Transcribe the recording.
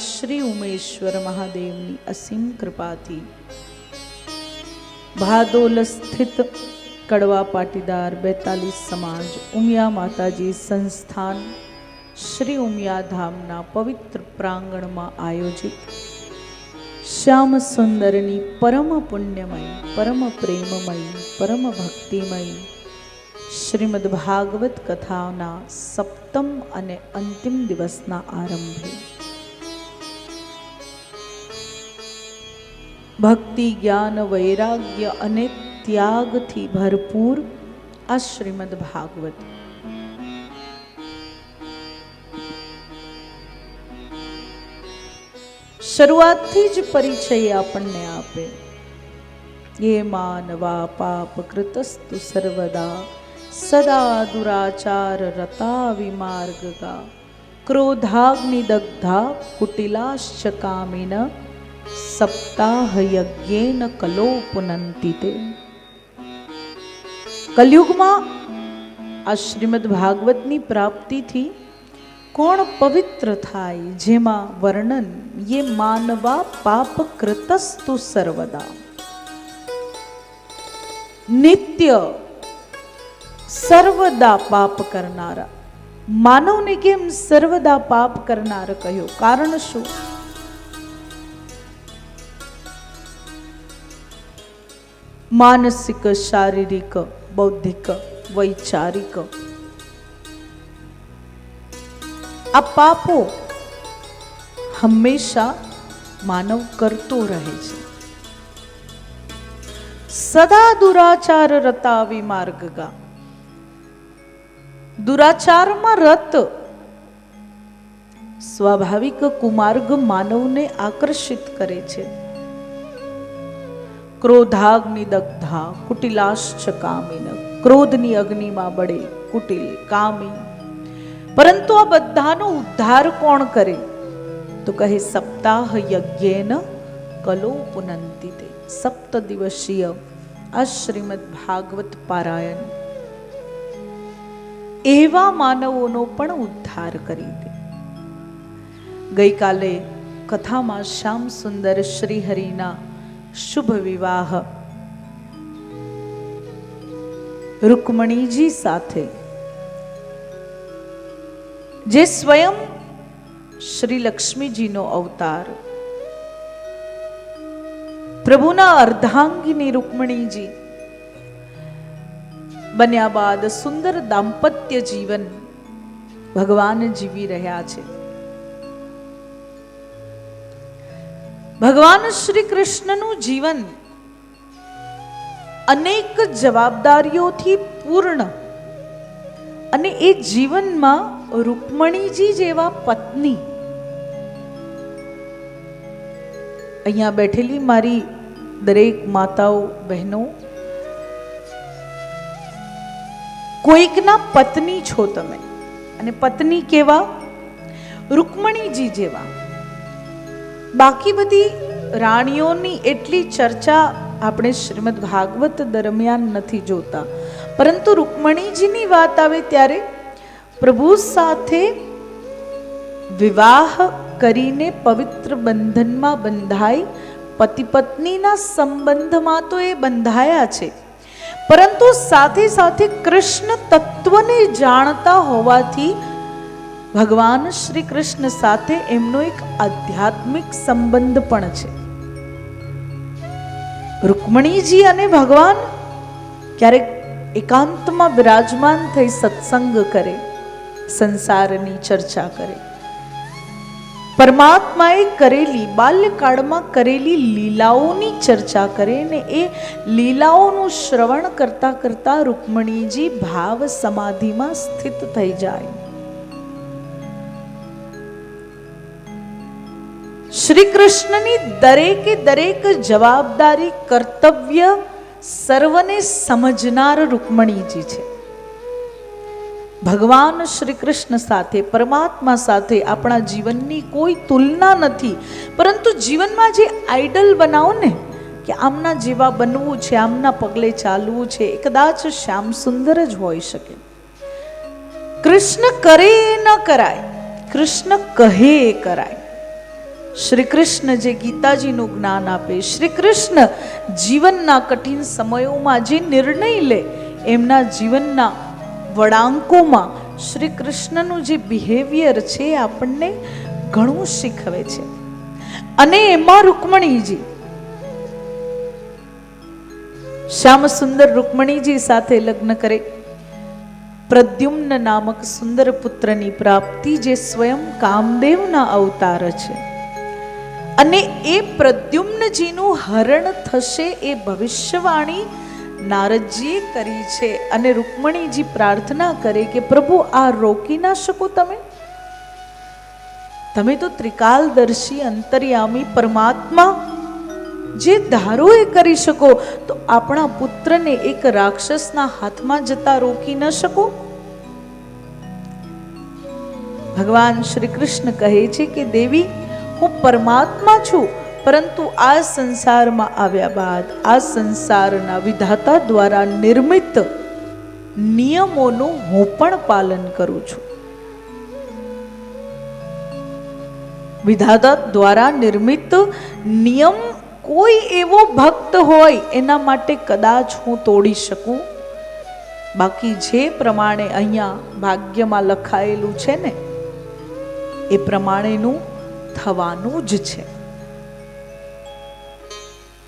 શ્રી ઉમેશ્વર મહાદેવની અસીમ કૃપાથી ભાદોલ સ્થિત કડવા પાટીદાર બેતાલીસ સમાજ ઉમિયા માતાજી સંસ્થાન શ્રી ઉમિયા ધામના પવિત્ર પ્રાંગણમાં આયોજિત શ્યામ સુંદરની પરમ પુણ્યમય પરમ પ્રેમમય પરમ ભક્તિમય શ્રીમદ ભાગવત કથાના સપ્તમ અને અંતિમ દિવસના આરંભે ભક્તિ, જ્ઞાન, વૈરાગ્ય અને ત્યાગથી ભરપૂર આ શ્રીમદ ભાગવત. શરૂઆતથી જ પરિચય આપણને આપે. યે માનવા પાપ કૃતસ્તુ સર્વદા, સદા દુરાચાર રતા વિમાર્ગગા ક્રોધાગ્નિદગ્ધા કુટિલાશ્ચ કામિન સપ્તાહ યજ્ઞેન કલો પુનંતિ તે કલયુગમાં આ શ્રીમદ ભાગવતની પ્રાપ્તિથી કોણ પવિત્ર થાય જેમાં વર્ણન યે માનવા પાપ કૃતસ્તુ સર્વદા. નિત્ય સર્વદા પાપ કરનારા. માનવને કેમ સર્વદા પાપ કરનાર કહ્યો? કારણ શું? માનસિક, શારીરિક, બૌદ્ધિક, વૈચારિક. આ પાપો હંમેશા માનવ કરતો રહે છે. સદા દુરાચાર રતા વિમાર્ગગા દુરાચારમાં રત સ્વાભાવિક કુમાર્ગ માનવને આકર્ષિત કરે છે. ક્રોધાગ્નિ દગ્ધા, કુટિલાશ્ચ કામિન. ક્રોધની અગ્નિમાં બળે કુટિલ કામી પરંતુ આ બધાનો ઉદ્ધાર કોણ કરે? તો કહે, સપ્તાહ યજ્ઞેન કલો પુનંતી તે સપ્ત દિવસીય આ શ્રીમદ ભાગવત પારાયણ. એવા માનવોનો પણ ઉદ્ધાર કરી દે. ગઈકાલે કથામાં શ્યામ સુંદર શ્રીહરિના શુભ વિવાહ રૂકમણીજી સાથે જે સ્વયં શ્રી લક્ષ્મીજીનો અવતાર. પ્રભુના અર્ધાંગીની રૂકમણીજી બન્યા બાદ સુંદર દાંપત્ય જીવન ભગવાન જીવી રહ્યા છે. ભગવાન શ્રી કૃષ્ણનું જીવન અનેક જવાબદારીઓથી પૂર્ણ અને એ જીવનમાં રૂકમણીજી જેવા પત્ની. અહીંયા બેઠેલી મારી દરેક માતાઓ, બહેનો, કોઈકના પત્ની છો તમે. અને પત્ની કેવા? રૂકમણીજી જેવા. બાકી બધી રાણીઓની એટલી ચર્ચા આપણે શ્રીમદ ભાગવત દરમિયાન નથી જોતા. પરંતુ રૂકમણીજીની વાત આવે ત્યારે પ્રભુ સાથે વિવાહ કરીને પવિત્ર બંધનમાં બંધાઈ પતિ પત્નીના સંબંધમાં તો એ બંધાયા છે. પરંતુ સાથે સાથે કૃષ્ણ તત્વને જાણતા હોવાથી ભગવાન શ્રી કૃષ્ણ સાથે એમનો એક આધ્યાત્મિક સંબંધ પણ છે. રૂકમણીજી અને ભગવાન ક્યારેક એકાંતમાં વિરાજમાન થઈ સત્સંગ કરે, સંસારની ચર્ચા કરે. પરમાત્માએ કરેલી, બાલ્યકાળમાં કરેલી લીલાઓની ચર્ચા કરે ને એ લીલાઓનું શ્રવણ કરતા કરતા રૂકમણીજી ભાવ સમાધિમાં સ્થિત થઈ જાય. શ્રી કૃષ્ણની દરેકે દરેક જવાબદારી કર્તવ્ય સર્વને સમજનાર રૂકમણીજી છે. ભગવાન શ્રી કૃષ્ણ સાથે, પરમાત્મા સાથે આપણા જીવનની કોઈ તુલના નથી. પરંતુ જીવનમાં જે આઈડલ બનાવો ને, કે આમના જેવા બનવું છે, આમના પગલે ચાલવું છે, એ કદાચ શ્યામ સુંદર જ હોઈ શકે. કૃષ્ણ કરે ન કરાય, કૃષ્ણ કહે કરાય. શ્રી કૃષ્ણ જે ગીતાજીનું જ્ઞાન આપે શ્રી કૃષ્ણ જીવનના કઠિન સમયોમાં જે નિર્ણય લે, એમના જીવનના વળાંકોમાં શ્રી કૃષ્ણનું જે બિહેવિયર છે આપણને ઘણું શીખવે છે. અને એમાં રૂકમણીજી, શ્યામ સુંદર રૂકમણીજી સાથે લગ્ન કરે. પ્રદ્યુમ્ન નામક સુંદર પુત્રની પ્રાપ્તિ જે સ્વયં કામદેવના અવતાર છે. અને એ પ્રદ્યુમ્નજીનું હરણ થશે એ ભવિષ્યવાણી નારદજીએ કરી છે. અને રૂકમણીજી પ્રાર્થના કરે કે, પ્રભુ, આ રોકી ના શકો તમે? તમે તો ત્રિકાલદર્શી, અંતર્યામી, પરમાત્મા જે ધારો એ કરી શકો, તો આપણા પુત્રને એક રાક્ષસના હાથમાં જતા રોકી ન શકો? ભગવાન શ્રી કૃષ્ણ કહે છે કે, દેવી હું પરમાત્મા છું. પરંતુ આ સંસારમાં આવ્યા બાદ, આ સંસારના વિધાતા દ્વારા નિર્મિત નિયમોનું હું પણ પાલન કરું છું. વિધાતા દ્વારા નિર્મિત નિયમ કોઈ એવો ભક્ત હોય એના માટે કદાચ હું તોડી શકું. બાકી જે પ્રમાણે અહીંયા ભાગ્યમાં લખાયેલું છે ને, એ પ્રમાણેનું થવાનું જ છે.